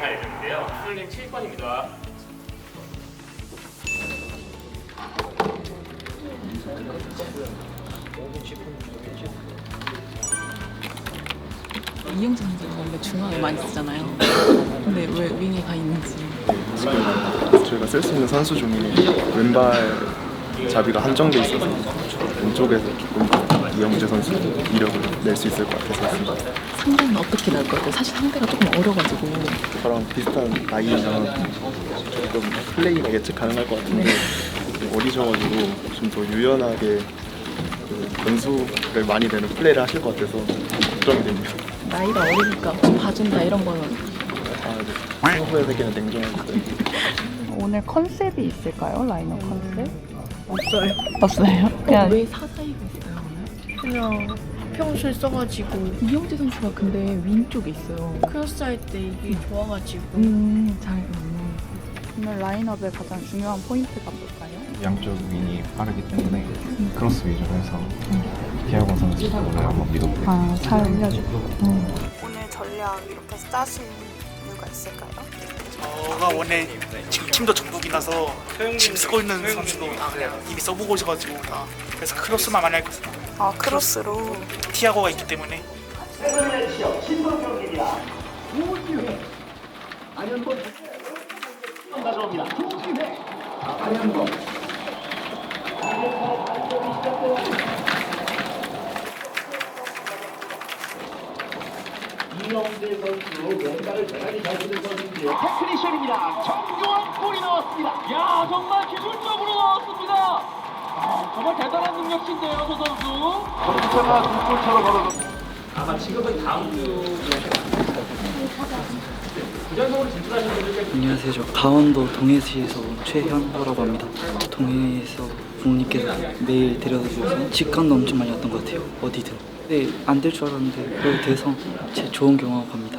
발행할 예정인데요. 풀링 7번입니다. 이영재 선수가 원래 중앙에 많이 쓰잖아요. 근데 왜 윙에 가 있는지. 저희가 쓸 수 있는 선수 중에 왼발 자비가 한정돼 있어서 왼쪽에서 조금 이영재 선수 이력을 낼 수 있을 것 같아서 했습니다. 상대는 어떻게 나올 것 같아요? 사실 상대가 조금 어려가지고. 저랑 비슷한 나이면 조금 플레이가 예측 가능할 것 같은데 어리셔가지고 좀 더 유연하게 그 변수를 많이 내는 플레이를 하실 것 같아서 걱정이 됩니다. 나이가 어리니까 좀 봐준다 이런 거는. 아, 네. 후회 세계는 때문에 오늘 컨셉이 있을까요? 라이너 컨셉? 없어요. 없어요. 그냥 왜? 오늘? 그냥 평소에 써가지고 이영재 선수가 근데 윙 쪽에 있어요. 크로스 할 때 이게 좋아가지고 음, 잘 맞네. 오늘 라인업의 가장 중요한 포인트가 뭘까요? 양쪽 윙이 빠르기 때문에 크로스 위주로 해서 디아고 선수 오늘 한번 믿어볼게요. 아, 잘 알려주고. 오늘 전략 이렇게 짜신 이유가 있을까요? 저가 원래 지금 팀도 전북이라서 지금 쓰고 있는 선수도 다 그냥 이미 써보고 오셔가지고 다 그래서 크로스만 많이 할거요 아 크로스로 티아고가 있기 때문에 테크니션입니다. 정교한 골이 나왔습니다. 야 정말 기술적으로 나왔습니다. 아, 정말 대단한 능력인데요, 저 선수. 안녕하세요. 저 강원도 동해시에서 온 최현호라고 합니다. 동해에서 부모님께서 매일 데려다 주셔서 직관도 엄청 많이 왔던 것 같아요. 어디든. 네, 안 될 줄 알았는데 그렇게 돼서 제 좋은 경험을 갑니다.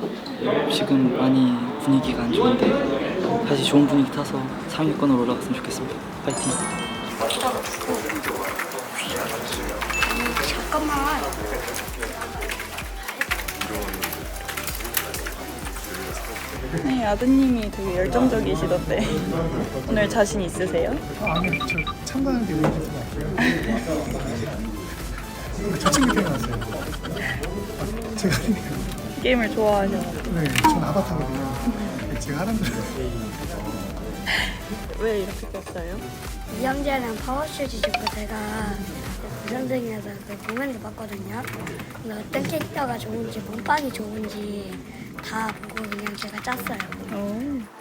지금 많이 분위기가 안 좋은데 다시 좋은 분위기 타서 3위권으로 올라갔으면 좋겠습니다. 파이팅! 네, 아드님이 되게 열정적이시던데. 오늘 자신 있으세요? 아니요, 저 참가하는 게 의미 좀 없고요. 저 친구 태어났어요. 아, 제가 게임을 좋아하셔. 네, 전 아바타거든요. 제가 하는 대로. 왜 이렇게 뺐어요? 이영재랑 파워슈즈 주고 제가 부산등에서 그 공연을 봤거든요. 근데 어떤 캐릭터가 좋은지 몸빵이 좋은지 다 보고 그냥 제가 짰어요. 승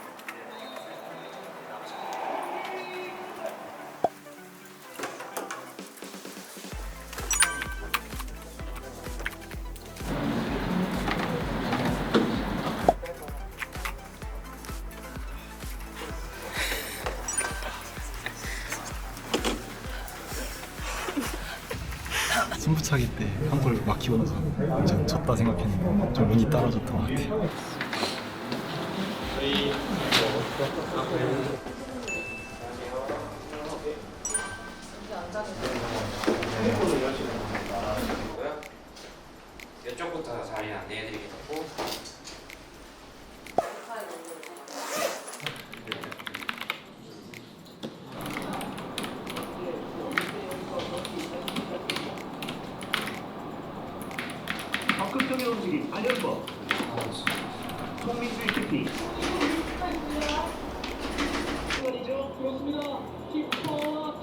차기 때 한 골 막히고 나서 좀 졌다 생각했는데 좀 운이 따라줬던 것 같아요. 이쪽부터 자리 안내해드리겠고 적극적인 움직임, 안현범. 송민수의 슈팅. 시간이죠? 그렇습니다. 키퍼와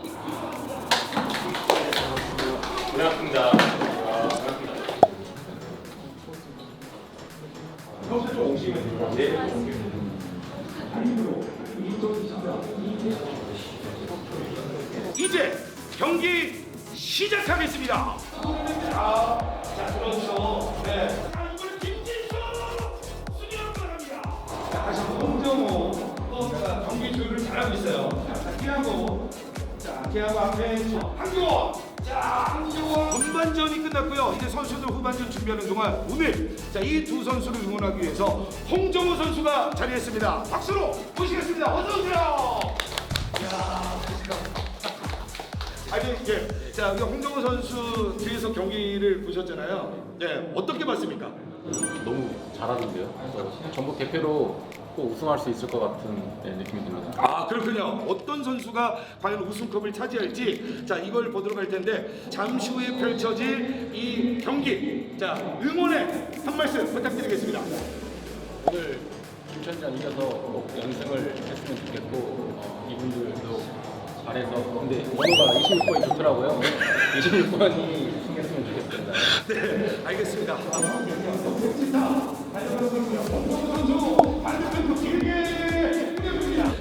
킥킥합니다. 고맙습니다. 이제 경기 시작하겠습니다. 자, 자, 들어오죠. 네. 자, 이번엔 김진수 들어갑니다. 자, 다시 한번 홍정호. 또 제가 경기 조율을 잘하고 있어요. 자, 자, 기하고. 자, 기하고 앞에 한교원. 자, 한교원. 전반전이 끝났고요. 이제 선수들 후반전 준비하는 동안 오늘 자, 이 두 선수를 응원하기 위해서 홍정호 선수가 자리했습니다. 박수로 모시겠습니다. 어서 오세요. 아니 예. 자, 우리 홍정호 선수 뒤에서 경기를 보셨잖아요. 예, 어떻게 봤습니까? 너무 잘하는데요. 그래서 전북 대표로 꼭 우승할 수 있을 것 같은 네, 느낌이 듭니다. 아 그렇군요. 어떤 선수가 과연 우승컵을 차지할지 자 이걸 보도록 할 텐데 잠시 후에 펼쳐질 이 경기 자 응원의 한 말씀 부탁드리겠습니다. 오늘 김천전 이겨서 꼭 연승을 했으면 좋겠고 어, 이분들도 잘해서 근데 번호가 26번이 좋더라고요. 26번이 승했으면 좋겠습니다. 네, 알겠습니다.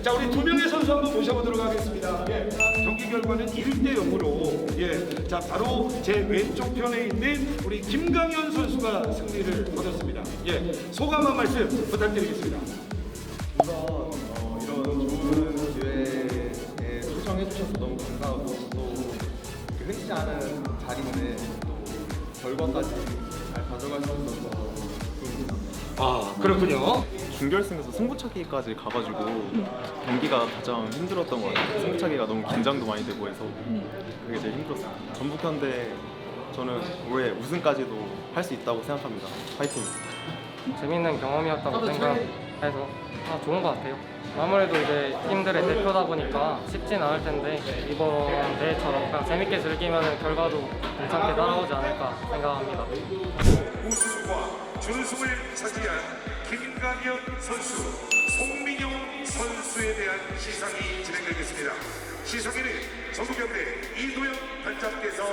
자, 우리 두 명의 선수 한번 모셔보도록 하겠습니다. 예, 경기 결과는 1대 0으로 예, 자 바로 제 왼쪽 편에 있는 우리 김강현 선수가 승리를 거뒀습니다. 예, 소감 한 말씀 부탁드리겠습니다. 너무 감사하고 또 이렇게 흔치 않은 자리인데 또 결과까지 잘 가져갈 수 있어서 좀 아, 그렇군요. 준결승에서 승부차기까지 가가지고 경기가 가장 힘들었던 것 같아요. 승부차기가 너무 긴장도 많이 되고 해서 그게 제일 힘들었어요. 전북현대 저는 올해 우승까지도 할 수 있다고 생각합니다. 파이팅! 재밌는 경험이었다고 생각 해서 아, 좋은 것 같아요. 아무래도 이제 팀들의 대표다 보니까 쉽진 않을 텐데 이번 대회처럼 그냥 재밌게 즐기면 결과도 괜찮게 따라오지 않을까 생각합니다. 우승과 준승을 차지한 김강현 선수, 송민영 선수에 대한 시상이 진행되겠습니다. 시상에는 전국연대 이도영 단장께서